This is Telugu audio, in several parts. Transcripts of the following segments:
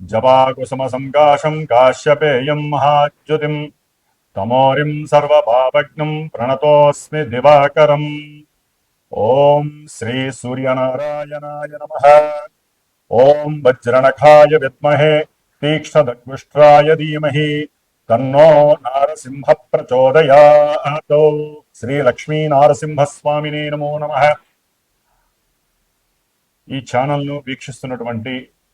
జపాకుసుమసంకాశం కాశ్యపేయం మహాద్యుతిం తమోరిం సర్వభావజ్ఞం ప్రణతోస్మి దివాకరం. ఓం శ్రీ సూర్యనారాయణాయ నమ. ఓం వజ్రనఖాయ విద్మహే తీక్ష్ణదగ్విష్ట్రాయ ధీమహి తన్నో నారసింహ ప్రచోదయాత్ శ్రీ లక్ష్మీ నారసింహస్వామిని నమో నమ. ఈ ఛానల్ను వీక్షిస్తున్నటువంటి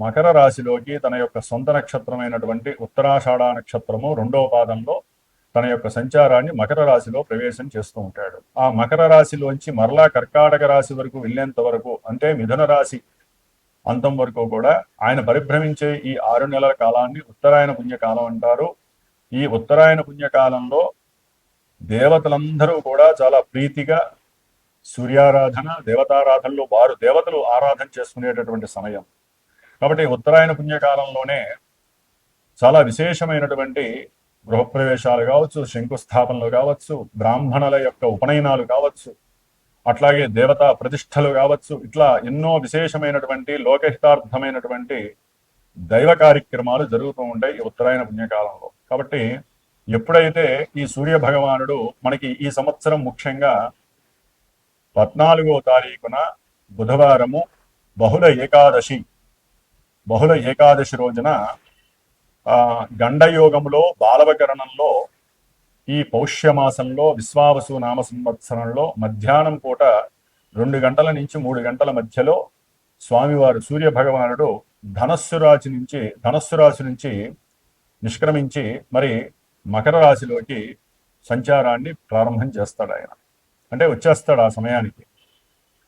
మకర రాశిలోకి తన యొక్క సొంత నక్షత్రమైనటువంటి ఉత్తరాషాఢ నక్షత్రము రెండవ పాదంలో తన యొక్క సంచారాన్ని మకర రాశిలో ప్రవేశం చేస్తూ ఉంటాడు. ఆ మకర రాశిలోంచి మరలా కర్కాటక రాశి వరకు వెళ్ళేంత వరకు అంటే మిథున రాశి అంతం వరకు కూడా ఆయన పరిభ్రమించే ఈ ఆరు నెలల కాలాన్ని ఉత్తరాయణ పుణ్యకాలం అంటారు. ఈ ఉత్తరాయణ పుణ్యకాలంలో దేవతలందరూ కూడా చాలా ప్రీతిగా సూర్యారాధన దేవతారాధనలో వారు దేవతలు ఆరాధన చేసుకునేటటువంటి సమయం. కాబట్టి ఉత్తరాయణ పుణ్యకాలంలోనే చాలా విశేషమైనటువంటి గృహప్రవేశాలు కావచ్చు శంకుస్థాపనలు కావచ్చు బ్రాహ్మణుల యొక్క ఉపనయనాలు కావచ్చు అట్లాగే దేవతా ప్రతిష్టలు కావచ్చు ఇట్లా ఎన్నో విశేషమైనటువంటి లోకహితార్థమైనటువంటి దైవ కార్యక్రమాలు జరుగుతూ ఉంటాయి ఈ ఉత్తరాయణ పుణ్యకాలంలో. కాబట్టి ఎప్పుడైతే ఈ సూర్య భగవానుడు మనకి ఈ సంవత్సరం ముఖ్యంగా పద్నాలుగో తారీఖున బుధవారము బహుళ ఏకాదశి బహుళ ఏకాదశి రోజున ఆ బాలవకరణంలో ఈ పౌష్యమాసంలో విశ్వావసు నామ సంవత్సరంలో మధ్యాహ్నం పూట రెండు గంటల నుంచి మూడు గంటల మధ్యలో స్వామివారు సూర్య భగవానుడు ధనస్సు రాశి నుంచి ధనస్సు రాశి నుంచి నిష్క్రమించి మరి మకర రాశిలోకి సంచారాన్ని ప్రారంభం చేస్తాడు ఆయన అంటే వచ్చేస్తాడు ఆ సమయానికి.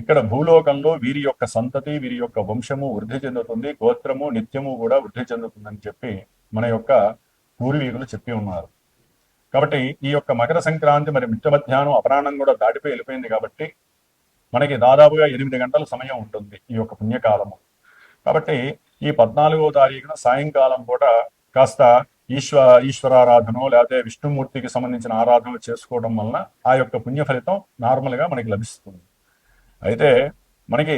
ఇక్కడ భూలోకంలో వీరి యొక్క సంతతి వీరి యొక్క వంశము వృద్ధి చెందుతుంది గోత్రము నిత్యము కూడా వృద్ధి చెందుతుందని చెప్పి మన యొక్క పూర్వీకులు చెప్పి ఉన్నారు. కాబట్టి ఈ యొక్క మకర సంక్రాంతి మరి మిట్ట మధ్యాహ్నం అపరాహ్నం కూడా దాటిపోయి వెళ్ళిపోయింది కాబట్టి మనకి దాదాపుగా ఎనిమిది గంటల సమయం ఉంటుంది ఈ యొక్క పుణ్యకాలము. కాబట్టి ఈ పద్నాలుగో తారీఖున సాయంకాలం పూట కాస్త ఈశ్వ ఈశ్వరారాధన లేకపోతే విష్ణుమూర్తికి సంబంధించిన ఆరాధన చేసుకోవడం వలన ఆ యొక్క పుణ్య ఫలితం నార్మల్గా మనకి లభిస్తుంది. అయితే మనకి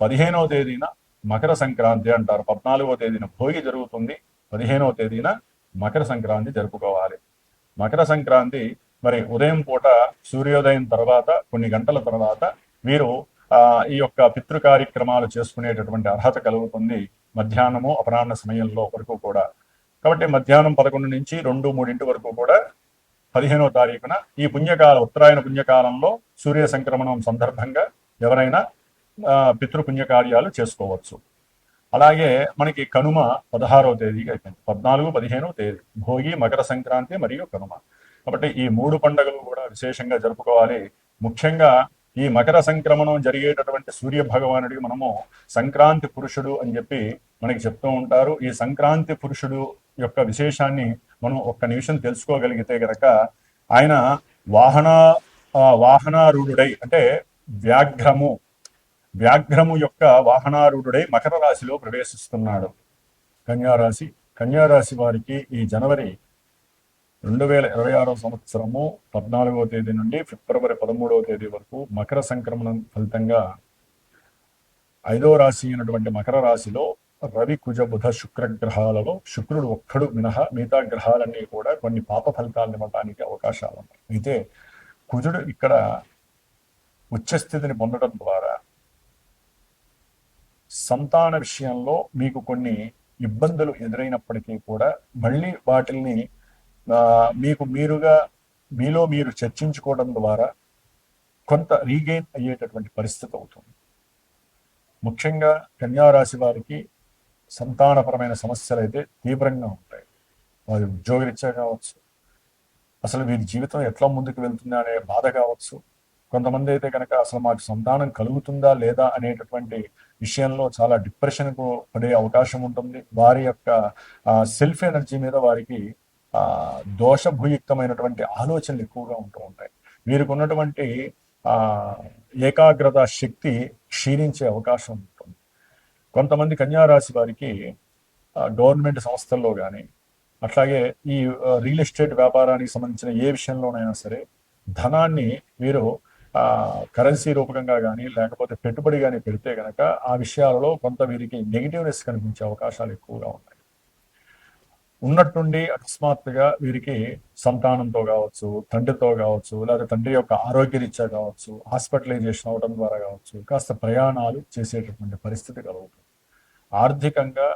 పదిహేనవ తేదీన మకర సంక్రాంతి అంటారు. పద్నాలుగో తేదీన భోగి జరుగుతుంది. పదిహేనవ తేదీన మకర సంక్రాంతి జరుపుకోవాలి. మకర సంక్రాంతి మరి ఉదయం పూట సూర్యోదయం తర్వాత కొన్ని గంటల తర్వాత మీరు ఆ ఈ యొక్క పితృ కార్యక్రమాలు చేసుకునేటటువంటి అర్హత కలుగుతుంది మధ్యాహ్నము అపరాహ్న సమయంలో వరకు కూడా. కాబట్టి మధ్యాహ్నం పదకొండు నుంచి రెండు మూడింటి వరకు కూడా పదిహేనో తారీఖున ఈ పుణ్యకాల ఉత్తరాయణ పుణ్యకాలంలో సూర్య సంక్రమణం సందర్భంగా ఎవరైనా ఆ, పితృ చేసుకోవచ్చు. అలాగే మనకి కనుమ పదహారవ తేదీకి అయిపోయింది. పద్నాలుగు పదిహేనవ తేదీ. భోగి మకర సంక్రాంతి మరియు కనుమ. కాబట్టి ఈ మూడు పండుగలు కూడా విశేషంగా జరుపుకోవాలి. ముఖ్యంగా ఈ మకర సంక్రమణం జరిగేటటువంటి సూర్య భగవానుడికి మనము సంక్రాంతి పురుషుడు అని చెప్పి మనకి చెప్తూ ఉంటారు. ఈ సంక్రాంతి పురుషుడు యొక్క విశేషాన్ని మనం ఒక్క నిమిషం తెలుసుకోగలిగితే గనక ఆయన వాహన వాహనారూఢుడై అంటే వ్యాఘ్రము వ్యాఘ్రము యొక్క వాహనారూఢుడై మకర రాశిలో ప్రవేశిస్తున్నాడు. కన్యారాశి కన్యారాశి వారికి ఈ జనవరి రెండు వేల ఇరవై ఆరో సంవత్సరము పద్నాలుగవ తేదీ నుండి ఫిబ్రవరి పదమూడవ తేదీ వరకు మకర సంక్రమణం ఫలితంగా ఐదో రాశి అయినటువంటి మకర రాశిలో రవి కుజ బుధ శుక్ర గ్రహాలలో శుక్రుడు ఒక్కడు మినహా మిగతా గ్రహాలన్నీ కూడా కొన్ని పాప ఫలితాలను ఇవ్వడానికి అవకాశాలు ఉన్నాయి. అయితే కుజుడు ఇక్కడ ఉచ్చస్థితిని పొందడం ద్వారా. సంతాన విషయంలో మీకు కొన్ని ఇబ్బందులు ఎదురైనప్పటికీ కూడా మళ్ళీ వాటిల్ని మీకు మీరుగా మీలో మీరు చర్చించుకోవడం ద్వారా కొంత రీగెయిన్ అయ్యేటటువంటి పరిస్థితి అవుతుంది. ముఖ్యంగా కన్యారాశి వారికి సంతానపరమైన సమస్యలు అయితే తీవ్రంగా ఉంటాయి. వారి ఉద్యోగరీత్యా కావచ్చు అసలు వీరి జీవితం ఎట్లా ముందుకు వెళ్తుంది అనే బాధ కావచ్చు కొంతమంది అయితే కనుక అసలు మాకు సంతానం కలుగుతుందా లేదా అనేటటువంటి విషయంలో చాలా డిప్రెషన్కు పడే అవకాశం ఉంటుంది. వారి యొక్క సెల్ఫ్ ఎనర్జీ మీద వారికి ఆ దోషభూయుక్తమైనటువంటి ఆలోచనలు ఎక్కువగా ఉంటూ ఉంటాయి. వీరికి ఉన్నటువంటి ఆ ఏకాగ్రత శక్తి క్షీణించే అవకాశం ఉంటుంది. కొంతమంది కన్యారాశి వారికి గవర్నమెంట్ సంస్థల్లో కానీ అట్లాగే ఈ రియల్ ఎస్టేట్ వ్యాపారానికి సంబంధించిన ఏ విషయంలోనైనా సరే ధనాన్ని వీరు కరెన్సీ రూపకంగా కానీ లేకపోతే పెట్టుబడి కానీ పెడితే కనుక ఆ విషయాలలో కొంత వీరికి నెగిటివ్నెస్ కనిపించే అవకాశాలు ఎక్కువగా ఉన్నాయి. ఉన్నట్టుండి అకస్మాత్తుగా వీరికి సంతానంతో కావచ్చు తండ్రితో కావచ్చు లేదా తండ్రి యొక్క ఆరోగ్యరీత్యా కావచ్చు హాస్పిటలైజేషన్ అవడం ద్వారా కావచ్చు కాస్త ప్రయాణాలు చేసేటటువంటి పరిస్థితి కలుగుతుంది. ఆర్థికంగా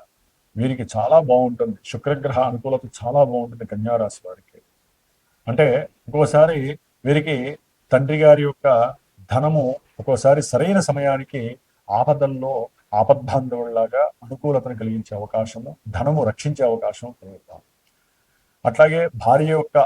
వీరికి చాలా బాగుంటుంది. శుక్రగ్రహ అనుకూలత చాలా బాగుంటుంది కన్యారాశి వారికి. అంటే ఇంకోసారి వీరికి తండ్రి గారి యొక్క ధనము ఒక్కోసారి సరైన సమయానికి ఆపదల్లో ఆపద్బాంధవుల్లాగా అనుకూలతను కలిగించే అవకాశము ధనము రక్షించే అవకాశం కలుగుతాం అట్లాగే భార్య యొక్క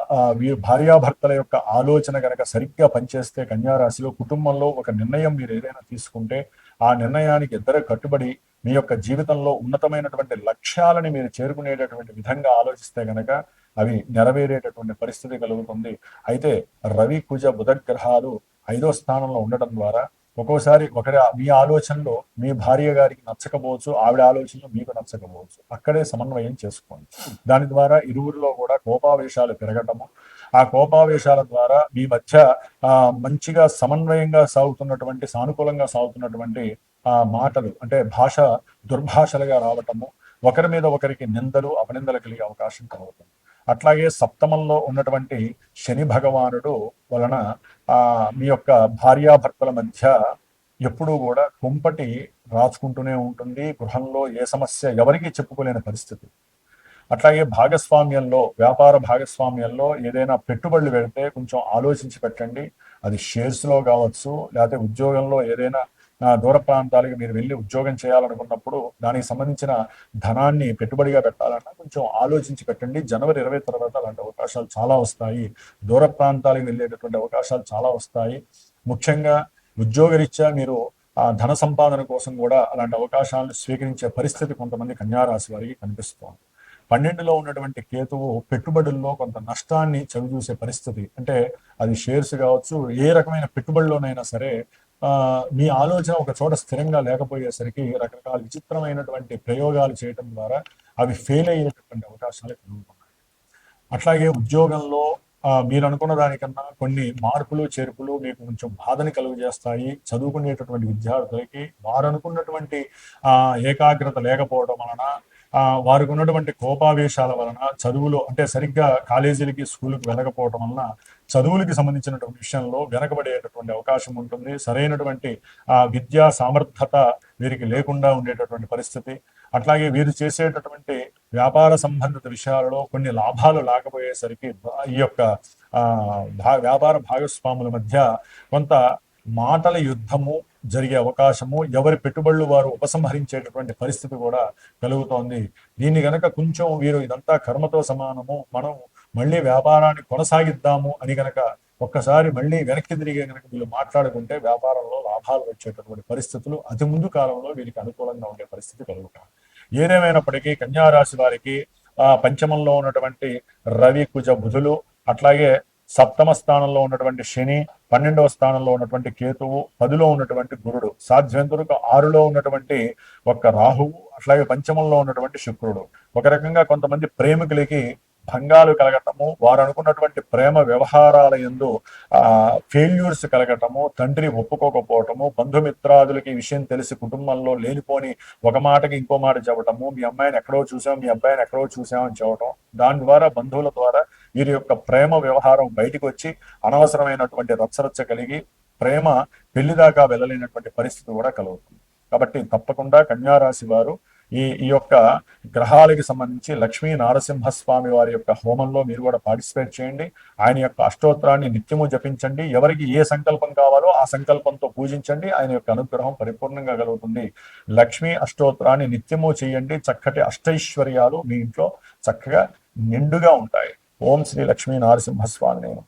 భార్యాభర్తల యొక్క ఆలోచన గనక సరిగ్గా పనిచేస్తే కన్యారాశిలో కుటుంబంలో ఒక నిర్ణయం మీరు ఏదైనా తీసుకుంటే ఆ నిర్ణయానికి ఇద్దరు కట్టుబడి మీ యొక్క జీవితంలో ఉన్నతమైనటువంటి లక్ష్యాలని మీరు చేరుకునేటటువంటి విధంగా ఆలోచిస్తే గనక అవి నెరవేరేటటువంటి పరిస్థితి కలుగుతుంది. అయితే రవి కుజ బుధ గ్రహాలు ఐదో స్థానంలో ఉండటం ద్వారా ఒక్కోసారి ఒకరి మీ ఆలోచనలో మీ భార్య గారికి నచ్చకపోవచ్చు ఆవిడ ఆలోచనలు మీకు నచ్చకపోవచ్చు. అక్కడే సమన్వయం చేసుకోండి. దాని ద్వారా ఇరువురిలో కూడా కోపావేశాలు పెరగటము ఆ కోపావేశాల ద్వారా మీ మధ్య ఆ మంచిగా సమన్వయంగా సాగుతున్నటువంటి సానుకూలంగా సాగుతున్నటువంటి ఆ మాటలు అంటే భాష దుర్భాషలుగా రావటము ఒకరి మీద ఒకరికి నిందలు అపనిందలు కలిగే అవకాశం కలుగుతుంది. అట్లాగే సప్తమంలో ఉన్నటువంటి శని భగవానుడు వలన ఆ మీ యొక్క భార్యాభర్తల మధ్య ఎప్పుడూ కూడా కుంపటి రాచుకుంటూనే ఉంటుంది. గృహంలో ఏ సమస్య ఎవరికీ చెప్పుకోలేని పరిస్థితి. అట్లాగే భాగస్వామ్యంలో వ్యాపార భాగస్వామ్యంలో ఏదైనా పెట్టుబడులు పెడితే కొంచెం ఆలోచించి పెట్టండి. అది షేర్స్లో కావచ్చు లేకపోతే ఉద్యోగంలో ఏదైనా దూర ప్రాంతాలకు మీరు వెళ్ళి ఉద్యోగం చేయాలనుకున్నప్పుడు దానికి సంబంధించిన ధనాన్ని పెట్టుబడిగా పెట్టాలన్నా కొంచెం ఆలోచించి పెట్టండి. జనవరి ఇరవై తర్వాత అలాంటి అవకాశాలు చాలా వస్తాయి. దూర ప్రాంతాలకు వెళ్ళేటటువంటి అవకాశాలు చాలా వస్తాయి. ముఖ్యంగా ఉద్యోగరీత్యా మీరు ఆ ధన సంపాదన కోసం కూడా అలాంటి అవకాశాలను స్వీకరించే పరిస్థితి కొంతమంది కన్యారాశి వారికి కనిపిస్తోంది. పన్నెండులో ఉన్నటువంటి కేతువు పెట్టుబడుల్లో కొంత నష్టాన్ని చవిచూసే పరిస్థితి. అంటే అది షేర్స్ కావచ్చు ఏ రకమైన పెట్టుబడిలోనైనా సరే మీ ఆలోచన ఒక చోట స్థిరంగా లేకపోయేసరికి రకరకాల విచిత్రమైనటువంటి ప్రయోగాలు చేయడం ద్వారా అవి ఫెయిల్ అయ్యేటటువంటి అవకాశాలు కలుగుతున్నాయి అట్లాగే ఉద్యోగంలో మీరు అనుకున్న దానికన్నా కొన్ని మార్పులు చేర్పులు మీకు కొంచెం బాధని కలుగజేస్తాయి. చదువుకునేటటువంటి విద్యార్థులకి వారు అనుకున్నటువంటి ఏకాగ్రత లేకపోవడం వలన వారికి ఉన్నటువంటి కోపావేశాల వలన చదువులో అంటే సరిగ్గా కాలేజీలకి స్కూల్కి వెళ్ళకపోవడం వలన చదువులకి సంబంధించినటువంటి విషయంలో వెనకబడేటటువంటి అవకాశం ఉంటుంది. సరైనటువంటి ఆ విద్యా సామర్థ్యత వీరికి లేకుండా ఉండేటటువంటి పరిస్థితి. అట్లాగే వీరు చేసేటటువంటి వ్యాపార సంబంధిత విషయాలలో కొన్ని లాభాలు లేకపోయేసరికి ఈ యొక్క ఆ, భా- వ్యాపార భాగస్వాముల మధ్య కొంత మాటల యుద్ధము జరిగే అవకాశము ఎవరి పెట్టుబడులు వారు ఉపసంహరించేటటువంటి పరిస్థితి కూడా కలుగుతోంది. దీన్ని గనక కొంచెం వీరు ఇదంతా కర్మతో సమానము మనం మళ్ళీ వ్యాపారాన్ని కొనసాగిద్దాము అని గనక ఒక్కసారి మళ్ళీ వెనక్కి తిరిగే గనక వీళ్ళు మాట్లాడుకుంటే వ్యాపారంలో లాభాలు వచ్చేటటువంటి పరిస్థితులు అతి ముందు కాలంలో వీరికి అనుకూలంగా ఉండే పరిస్థితి కలుగుతాయి ఏదేమైనప్పటికీ కన్యారాశి వారికి ఆ పంచమంలో ఉన్నటువంటి రవి కుజ బుధులు అట్లాగే సప్తమ స్థానంలో ఉన్నటువంటి శని పన్నెండవ స్థానంలో ఉన్నటువంటి కేతువు పదిలో ఉన్నటువంటి గురుడు. సాధ్యంతరకు ఆరులో ఉన్నటువంటి ఒక రాహువు అట్లాగే పంచమంలో ఉన్నటువంటి శుక్రుడు. ఒక రకంగా కొంతమంది ప్రేమికులకి భంగాలు కలగటము వారు అనుకున్నటువంటి ప్రేమ వ్యవహారాల ఎందు ఆ ఫెయిల్యూర్స్ కలగటము తండ్రి ఒప్పుకోకపోవటము బంధుమిత్రాదులకి ఈ విషయం తెలిసి కుటుంబంలో లేనిపోని ఒక మాటకి ఇంకో మాట చెప్పటము మీ అమ్మాయిని ఎక్కడో చూసాం మీ అబ్బాయిని ఎక్కడో చూసామని చెప్పటం దాని ద్వారా బంధువుల ద్వారా వీరి యొక్క ప్రేమ వ్యవహారం బయటకు వచ్చి అనవసరమైనటువంటి రచ్చరచ్చ కలిగి ప్రేమ పెళ్ళి దాకా వెళ్ళలేనటువంటి పరిస్థితి కూడా కలుగుతుంది. కాబట్టి తప్పకుండా కన్యారాశి వారు ఈ ఈ యొక్క గ్రహాలకి సంబంధించి లక్ష్మీ నారసింహస్వామి వారి యొక్క హోమంలో మీరు కూడా పార్టిసిపేట్ చేయండి. ఆయన యొక్క అష్టోత్తరాన్ని నిత్యము జపించండి. ఎవరికి ఏ సంకల్పం కావాలో ఆ సంకల్పంతో పూజించండి. ఆయన యొక్క అనుగ్రహం పరిపూర్ణంగా కలుగుతుంది. లక్ష్మీ అష్టోత్తరాన్ని నిత్యము చేయండి. చక్కటి అష్టైశ్వర్యాలు మీ ఇంట్లో చక్కగా నిండుగా ఉంటాయి. ఓం శ్రీ లక్ష్మీ నారసింహస్వామి నేను